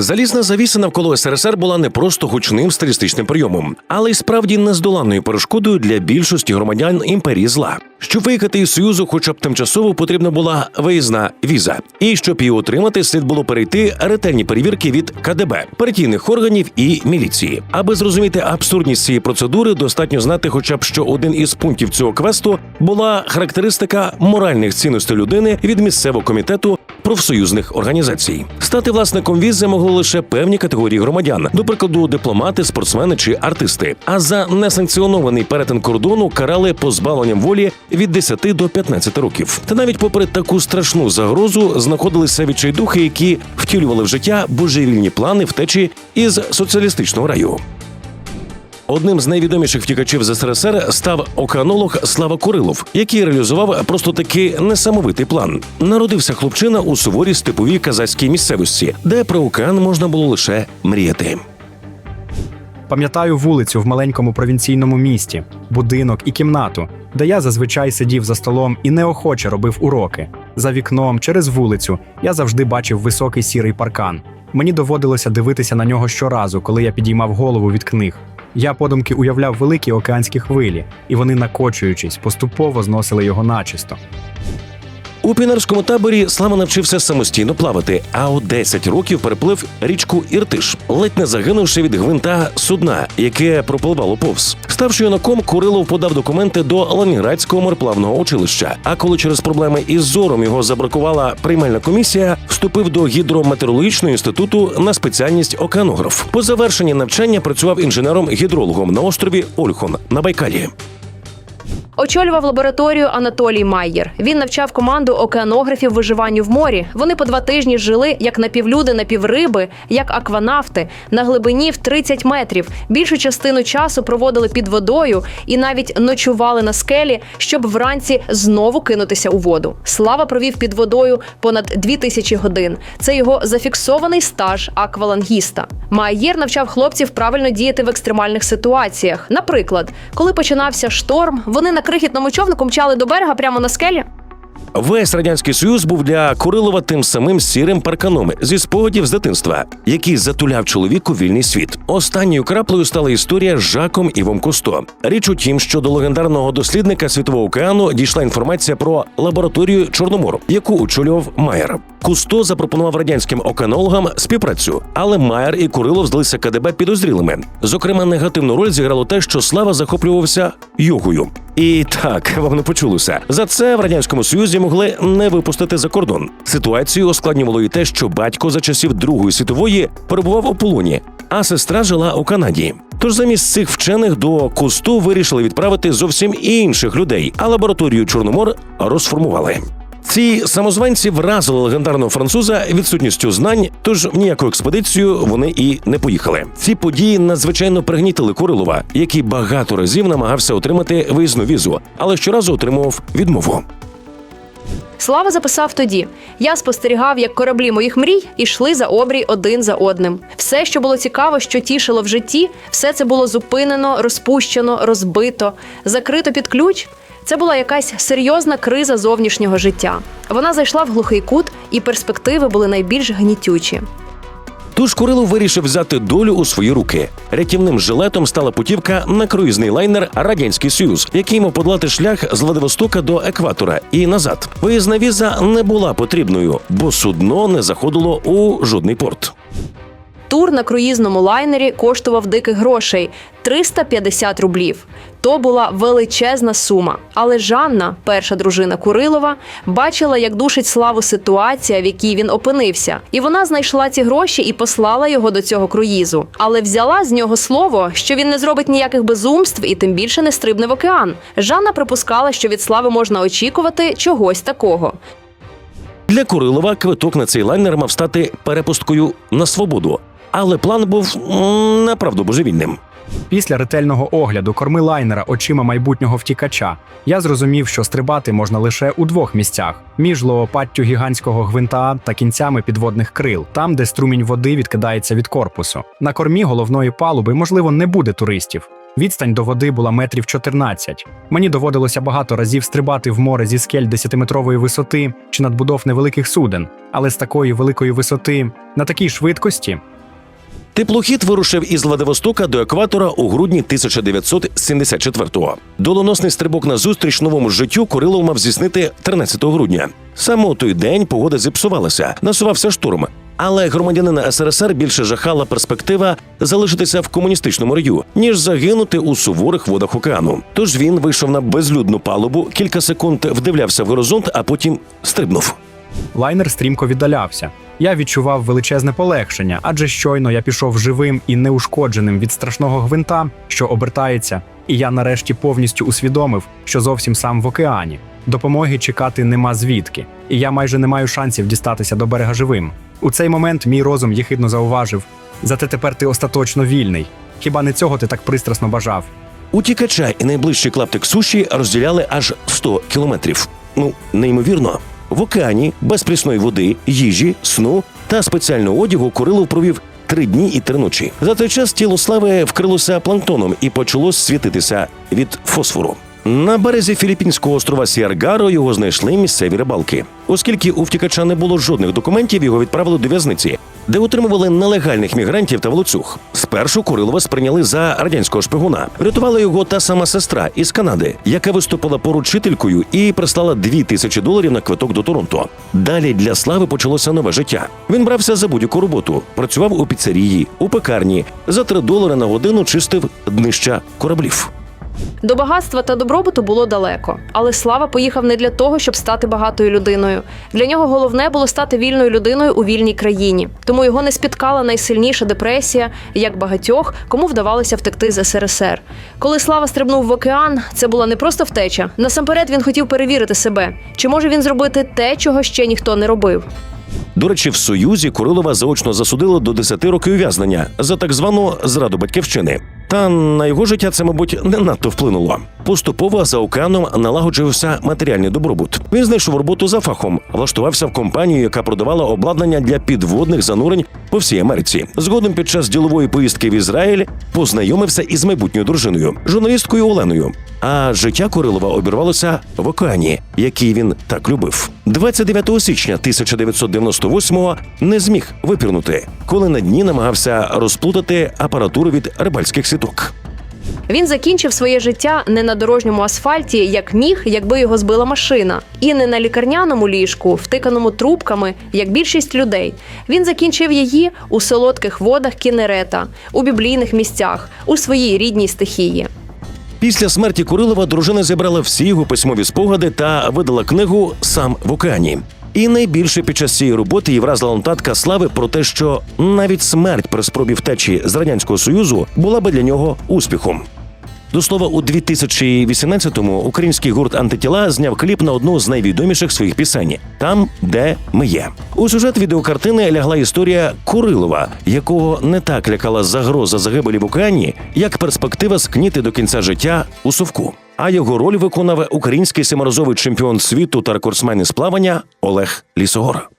Залізна завіса навколо СРСР була не просто гучним стилістичним прийомом, але й справді нездоланною перешкодою для більшості громадян імперії зла. Щоб виїхати із союзу, хоча б тимчасово потрібна була виїзна віза, і щоб її отримати, слід було перейти ретельні перевірки від КДБ, партійних органів і міліції. Аби зрозуміти абсурдність цієї процедури, достатньо знати, хоча б що один із пунктів цього квесту була характеристика моральних цінностей людини від місцевого комітету профсоюзних організацій. Стати власником візи могли лише певні категорії громадян, до прикладу, дипломати, спортсмени чи артисти. А за несанкціонований перетин кордону карали позбавленням волі від 10 до 15 років. Та навіть попри таку страшну загрозу знаходилися відчайдухи, які втілювали в життя божевільні плани втечі із соціалістичного раю. Одним з найвідоміших втікачів з СРСР став океанолог Слава Курилов, який реалізував просто таки несамовитий план. Народився хлопчина у суворій степовій казацькій місцевості, де про океан можна було лише мріяти. Пам'ятаю вулицю в маленькому провінційному місті, будинок і кімнату, де я зазвичай сидів за столом і неохоче робив уроки. За вікном, через вулицю, я завжди бачив високий сірий паркан. Мені доводилося дивитися на нього щоразу, коли я підіймав голову від книг. Я подумки уявляв великі океанські хвилі, і вони, накочуючись, поступово зносили його начисто. У пінерському таборі Слава навчився самостійно плавати, а у 10 років переплив річку Іртиш, ледь не загинувши від гвинта судна, яке пропливало повз. Ставши юнаком, Курилов подав документи до Ленінградського морплавного училища. А коли через проблеми із зором його забракувала приймальна комісія, вступив до гідрометеорологічного інституту на спеціальність океанограф. По завершенні навчання працював інженером-гідрологом на острові Ольхон на Байкалі. Очолював лабораторію Анатолій Майєр. Він навчав команду океанографів виживанню в морі. Вони по два тижні жили як напівлюди, напівриби, як акванавти на глибині в 30 метрів. Більшу частину часу проводили під водою і навіть ночували на скелі, щоб вранці знову кинутися у воду. Слава провів під водою понад 2000 годин. Це його зафіксований стаж аквалангіста. Майєр навчав хлопців правильно діяти в екстремальних ситуаціях. Наприклад, коли починався шторм, вони на крихітному човнику мчали до берега прямо на скелі. Весь радянський союз був для Курилова тим самим сірим парканом зі спогадів з дитинства, який затуляв чоловіку вільний світ. Останньою краплею стала історія з Жаком Івом Кусто. Річ у тім, що до легендарного дослідника світового океану дійшла інформація про лабораторію Чорномор, яку очолював Майер. Кусто запропонував радянським океанологам співпрацю, але Майер і Курилов здалися КДБ підозрілими. Зокрема, негативну роль зіграло те, що Слава захоплювався йогою. І так, вам не почулося. За це в радянському союзі могли не випустити за кордон. Ситуацію ускладнювало і те, що батько за часів Другої світової перебував у полоні, а сестра жила у Канаді. Тож замість цих вчених до кусту вирішили відправити зовсім інших людей, а лабораторію Чорномор розформували. Ці самозванці вразили легендарного француза відсутністю знань, тож в ніяку експедицію вони і не поїхали. Ці події надзвичайно пригнітили Курилова, який багато разів намагався отримати виїзну візу, але щоразу отримував відмову. Слава записав тоді: я спостерігав, як кораблі моїх мрій ішли за обрій один за одним. Все, що було цікаво, що тішило в житті, все це було зупинено, розпущено, розбито, закрито під ключ. Це була якась серйозна криза зовнішнього життя. Вона зайшла в глухий кут, і перспективи були найбільш гнітючі. Тож Курило вирішив взяти долю у свої руки. Рятівним жилетом стала путівка на круїзний лайнер Радянський Союз, який мав подолати шлях з Владивостока до екватора і назад. Виїзна віза не була потрібною, бо судно не заходило у жодний порт. Тур на круїзному лайнері коштував диких грошей 350 рублів. То була величезна сума. Але Жанна, перша дружина Курилова, бачила, як душить славу ситуація, в якій він опинився, і вона знайшла ці гроші і послала його до цього круїзу. Але взяла з нього слово, що він не зробить ніяких безумств і тим більше не стрибне в океан. Жанна припускала, що від слави можна очікувати чогось такого. Для Курилова квиток на цей лайнер мав стати перепусткою на свободу, але план був направду божевільним. Після ретельного огляду корми лайнера очима майбутнього втікача я зрозумів, що стрибати можна лише у двох місцях: між лоопаттю гігантського гвинта та кінцями підводних крил, там, де струмінь води відкидається від корпусу. На кормі головної палуби, можливо, не буде туристів. Відстань до води була метрів 14. Мені доводилося багато разів стрибати в море зі скель 10-метрової висоти чи надбудов невеликих суден, але з такої великої висоти, на такій швидкості, Теплохід вирушив із Владивостока до екватора у грудні 1974-го. Долоносний стрибок на зустріч новому життю Курилов мав здійснити 13 грудня. Саме у той день погода зіпсувалася, насувався шторм. Але громадянина СРСР більше жахала перспектива залишитися в комуністичному раю, ніж загинути у суворих водах океану. Тож він вийшов на безлюдну палубу, кілька секунд вдивлявся в горизонт, а потім стрибнув. лайнер стрімко віддалявся. Я відчував величезне полегшення, адже щойно я пішов живим і неушкодженим від страшного гвинта, що обертається, і я нарешті повністю усвідомив, що зовсім сам в океані. Допомоги чекати нема звідки, і я майже не маю шансів дістатися до берега живим. У цей момент мій розум єхидно зауважив: зате тепер ти остаточно вільний. Хіба не цього ти так пристрасно бажав? Утікача і найближчий клаптик суші розділяли аж 100 кілометрів. Ну, неймовірно. В океані без прісної води, їжі, сну та спеціального одягу Курилов провів три дні і три ночі. За той час тіло слави вкрилося планктоном і почало світитися від фосфору. На березі філіппінського острова Сіаргаро його знайшли місцеві рибалки. Оскільки у втікача не було жодних документів, його відправили до в'язниці, де утримували нелегальних мігрантів та волоцюг. Спершу Курилова сприйняли за радянського шпигуна. Врятувала його та сама сестра із Канади, яка виступила поручителькою і прислала дві тисячі доларів на квиток до Торонто. Далі для слави почалося нове життя. Він брався за будь-яку роботу, працював у піцерії, у пекарні, за три долари на годину чистив днища кораблів. До багатства та добробуту було далеко, але Слава поїхав не для того, щоб стати багатою людиною. Для нього головне було стати вільною людиною у вільній країні. Тому його не спіткала найсильніша депресія, як багатьох, кому вдавалося втекти з СРСР. Коли Слава стрибнув в океан, це була не просто втеча. Насамперед він хотів перевірити себе, чи може він зробити те, чого ще ніхто не робив. До речі, в Союзі Курилова заочно засудили до 10 років ув'язнення за так звану зраду батьківщини. Та на його життя це, мабуть, не надто вплинуло. Поступово за океаном налагоджувався матеріальний добробут. Він знайшов роботу за фахом, влаштувався в компанію, яка продавала обладнання для підводних занурень по всій Америці. Згодом під час ділової поїздки в Ізраїль познайомився із майбутньою дружиною, журналісткою Оленою. А життя Курилова обірвалося в океані, який він так любив. 29 січня 1998-го не зміг випірнути, коли на дні намагався розплутати апаратуру від рибальських сіток. Він закінчив своє життя не на дорожньому асфальті, як міг, якби його збила машина, і не на лікарняному ліжку, втиканому трубками, як більшість людей. Він закінчив її у солодких водах Кінерета, у біблійних місцях, у своїй рідній стихії. Після смерті Курилова дружина зібрала всі його письмові спогади та видала книгу Сам в океані. І найбільше під час цієї роботи її вразила нотатка слави про те, що навіть смерть при спробі втечі з радянського союзу була би для нього успіхом. До слова, у 2018-му український гурт Антитіла зняв кліп на одну з найвідоміших своїх пісень там, де ми є. У сюжет відеокартини лягла історія Курилова, якого не так лякала загроза загибелі в океані, як перспектива скніти до кінця життя у совку. А його роль виконав український семиразовий чемпіон світу та рекордсмен із плавання Олег Лісогор.